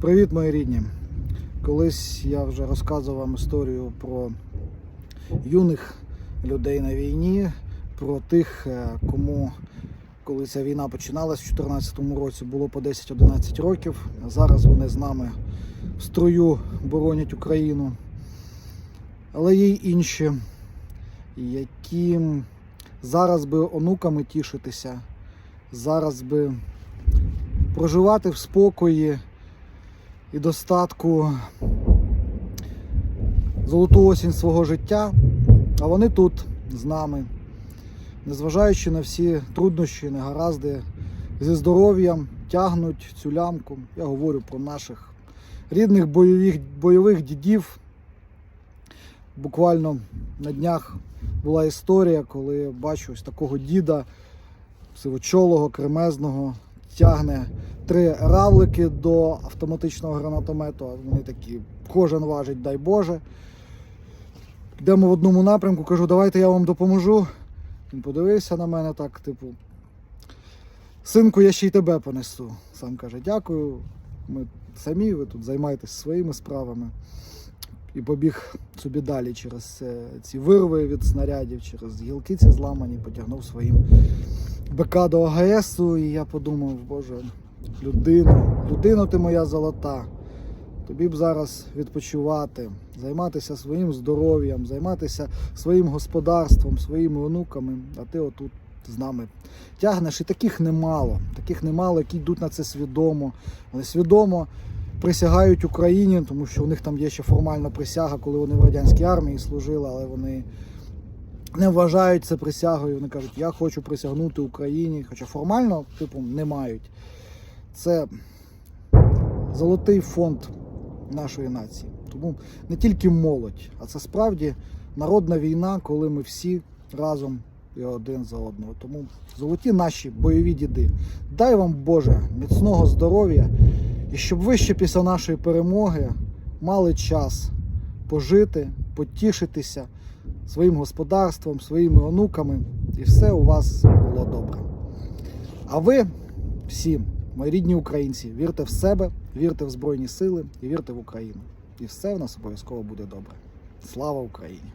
Привіт, мої рідні. Колись я вже розказував вам історію про юних людей на війні, про тих, е, кому, коли ця війна починалась в 2014 році, було по 10-11 років. Зараз вони з нами в строю боронять Україну. Але є й інші, яким зараз би онуками тішитися, зараз би проживати в спокої і достатку золоту осінь свого життя, а вони тут з нами, незважаючи на всі труднощі, негаразди, зі здоров'ям тягнуть цю лямку. Я говорю про наших рідних бойових, бойових дідів. Буквально на днях була історія, коли бачу ось такого діда, сивочолого, кремезного, тягне три равлики до автоматичного гранатомету. Вони такі, кожен важить, дай Боже. Йдемо в одному напрямку, кажу, давайте я вам допоможу. Він подивився на мене так, типу, синку, я ще й тебе понесу. Сам каже, дякую. Ми самі, ви тут займаєтесь своїми справами. І побіг собі далі через е, ці вирви від снарядів, через гілки ці зламані, потягнув своїм БК до АГСу, і я подумав, боже, людина, людина ти моя золота. Тобі б зараз відпочивати, займатися своїм здоров'ям, займатися своїм господарством, своїми онуками, а ти отут з нами тягнеш. І таких немало. Таких немало, які йдуть на це свідомо. Вони свідомо присягають Україні, тому що у них там є ще формальна присяга, коли вони в радянській армії служили, але вони не вважають це присягою. Вони кажуть, я хочу присягнути Україні, хоча формально, типу, не мають. Це золотий фонд нашої нації. Тому не тільки молодь, а це справді народна війна, коли ми всі разом і один за одного. Тому золоті наші бойові діди. Дай вам Боже міцного здоров'я і щоб ви ще після нашої перемоги мали час пожити, потішитися своїм господарством, своїми онуками, і все у вас було добре. А ви всі, мої рідні українці, вірте в себе, вірте в Збройні Сили і вірте в Україну. І все в нас обов'язково буде добре. Слава Україні!